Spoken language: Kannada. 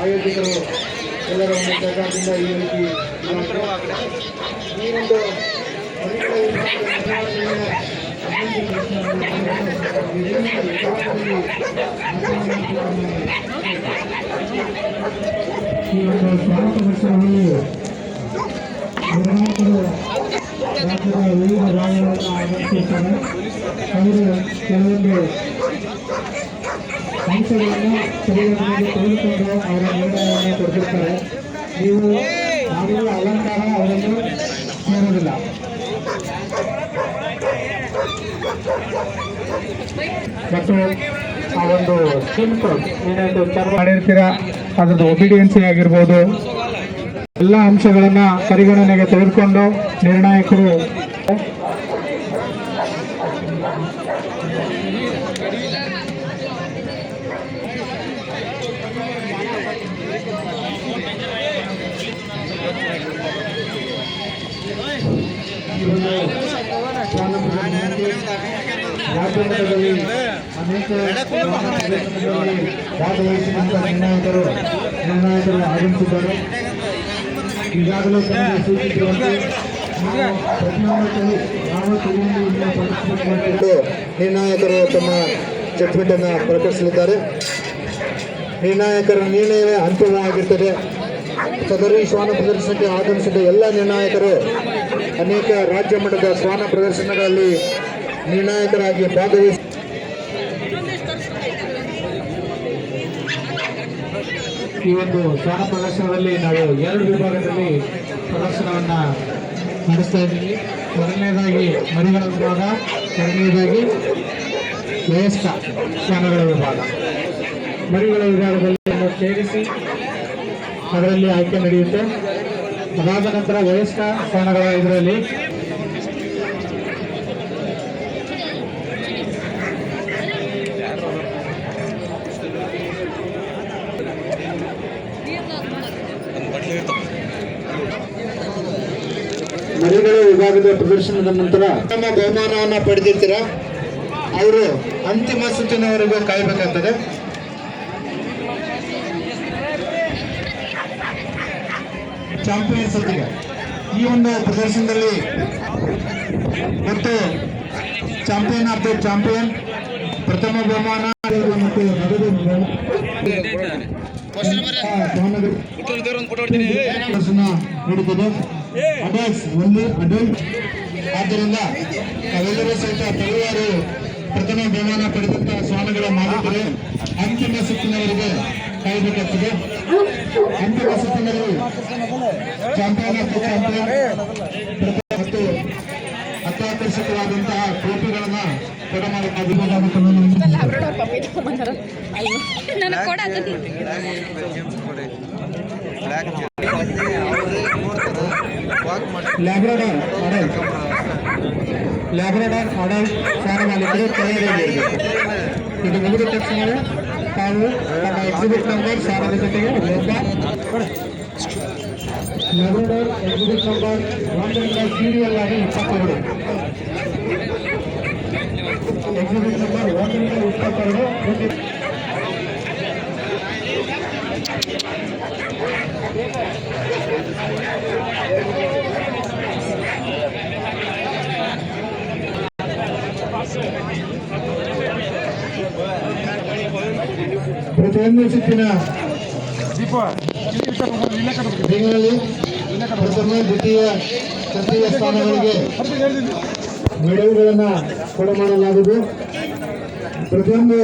ಆಯೋಜಕರು ಎಲ್ಲರ ಒಂದು ಸಹಕಾರದಿಂದ ಈ ರೀತಿ ಇದಾಗಿದೆ. ಈ ಒಂದು ಮರಿಗಳ ವಿಭಾಗದ ಈ ಒಂದು ಸ್ವಾಗತ ವರ್ಷದಲ್ಲಿ ನಿರ್ಣಾಯಕರು ರಾಜ್ಯದ ವಿವಿಧ ಭಾಗಗಳನ್ನು ಆಗಮಿಸಿರ್ತಾರೆ ಅವರು ಕೆಲವೊಂದು ಅಂಶಗಳನ್ನು ಪರಿಗಣನೆಗೆ ತೆಗೆದುಕೊಂಡು ಅವರ ನಿರ್ಣಯವನ್ನು ಕೊಡ್ತಿರ್ತಾರೆ ನೀವು ಮಾಡುವ ಅಲಂಕಾರ ಅವರನ್ನು ಸೇರುವುದಿಲ್ಲ ಮತ್ತು ಆ ಒಂದು ಸ್ಕಿನ್ ಏನಾಯ್ತು ವಿಚಾರ ಮಾಡಿರ್ತೀರಾ ಅದರದ್ದು ಒಬಿಡಿಯನ್ಸಿ ಆಗಿರ್ಬೋದು. ಎಲ್ಲ ಅಂಶಗಳನ್ನು ಪರಿಗಣನೆಗೆ ತೆಗೆದುಕೊಂಡು ನಿರ್ಣಾಯಕರು ನಿರ್ಣಾಯಕರು ಆಗಮಿಸಿದ್ದಾರೆ ಈಗಾಗಲೇ ತಮ್ಮ ಜಡ್ಜ್ಮೆಂಟ್ ಅನ್ನು ಪ್ರಕಟಿಸಲಿದ್ದಾರೆ. ನಿರ್ಣಾಯಕರ ನಿರ್ಣಯವೇ ಅಂತಿಮವಾಗಿರ್ತದೆ ಸದರಿ ಶ್ವಾನ ಪ್ರದರ್ಶನಕ್ಕೆ ಆಗಮಿಸಿದ ಎಲ್ಲ ನಿರ್ಣಾಯಕರು ಅನೇಕ ರಾಜ್ಯ ಮಟ್ಟದ ಶ್ವಾನ ಪ್ರದರ್ಶನಗಳಲ್ಲಿ ನಿರ್ಣಾಯಕರಾಗಿ ಭಾಗವಹಿಸಿ ಈ ಒಂದು ಶ್ವಾನ ಪ್ರದರ್ಶನದಲ್ಲಿ ನಾವು ಎರಡು ವಿಭಾಗದಲ್ಲಿ ಪ್ರದರ್ಶನವನ್ನ ನಡೆಸ್ತಾ ಇದ್ದೀವಿ. ಮೊದಲನೇದಾಗಿ ಮರಿಗಳ ವಿಭಾಗ, ಎರಡನೇದಾಗಿ ವಯಸ್ಕ ಶ್ವಾನಗಳ ವಿಭಾಗ. ಮರಿಗಳ ವಿಭಾಗದಲ್ಲಿ ಸೇರಿಸಿ ಅದರಲ್ಲಿ ಆಯ್ಕೆ ನಡೆಯುತ್ತೆ. ಅದಾದ ನಂತರ ವಯಸ್ಕ ಸ್ಥಾನಗಳ ಇದರಲ್ಲಿ. ಮರಿಗಳ ವಿಭಾಗದ ಪ್ರದರ್ಶನದ ನಂತರ ತಮ್ಮ ಬಹುಮಾನವನ್ನು ಪಡೆದಿರ್ತೀರ? ಅವರು ಅಂತಿಮ ಸೂಚನೆವರೆಗೂ ಕಾಯಬೇಕಾಗ್ತದೆ. ಚಾಂಪಿಯನ್ಸ್ ಹೊತ್ತಿಗೆ ಈ ಒಂದು ಪ್ರದರ್ಶನದಲ್ಲಿ ಮತ್ತು ಚಾಂಪಿಯನ್ ಆಫ್ ದ ಚಾಂಪಿಯನ್ ಪ್ರಥಮ ಬಹುಮಾನ. ಮತ್ತು ನಗದು ಪ್ರದರ್ಶನ ನಡೀತದೆ ಅಡಲ್ಟ್ಸ್ ಒಂದು ಅಡಲ್ಟ್ ಆದ್ದರಿಂದ ತಾವೆಲ್ಲರೂ ಸಹಿತ ತಲೆವಾರು ಪ್ರಥಮ ಬಹುಮಾನ ಪಡೆದಂತಹ ಸ್ವಾಮಿಗಳ ಮಾಲೀಕರು ಅಂತಿಮ ಸುತ್ತಿನವರೆಗೆ ಕಾಯಬೇಕಾಗ್ತದೆ ಅಂತಿಮ ಸುತ್ತಿನಲ್ಲಿ ಚಾಂಪಿಯನ್ ಆಫ್ ದ ಚಾಂಪಿಯನ್ ಮತ್ತು ಅತ್ಯಾಕರ್ಷಕವಾದಂತಹ ಟ್ರೋಫಿಗಳನ್ನ ಕೊಡ ಲ್ಯಾಬ್ರಡಾರ್ ಅಡಲ್ಟ್ ಲ್ಯಾಬ್ರಡಾರ್ ಅಡಲ್ಟ್ ಮಾಲೀಕರು ತಯಾರಿಯಾಗಿರಬೇಕು ಇದು ಮುಗಿದ ತಕ್ಷಣ ತಾವು ನಮ್ಮ ಎಕ್ಸಿಬಿಟ್ ನಂಬರ್ ಸಾರದ ಜೊತೆಗೆ ಲ್ಯಾಬ್ರಡಾರ್ ಎಕ್ಸಿಬಿಟ್ ನಂಬರ್ ಸೀರಿಯಲ್ ಆಗಿ ಇಪ್ಪತ್ತೆರಡು. ಎಕ್ಸಿಬಿಟ್ ನಂಬರ್ ಒಂದರಿಂದ ಇಪ್ಪತ್ತೆರಡು. ಪ್ರತಿಯೊಂದು ಸುತ್ತಿನ ತಿಂಗಳಲ್ಲಿ ಪ್ರಥಮ ದ್ವಿತೀಯ ತೃತೀಯ ಸ್ಥಾನಗಳಿಗೆ ಮೆಡಲ್ಗಳನ್ನು ಕೊಡಮಾಡಲಾಗುವುದು. ಪ್ರತಿಯೊಂದು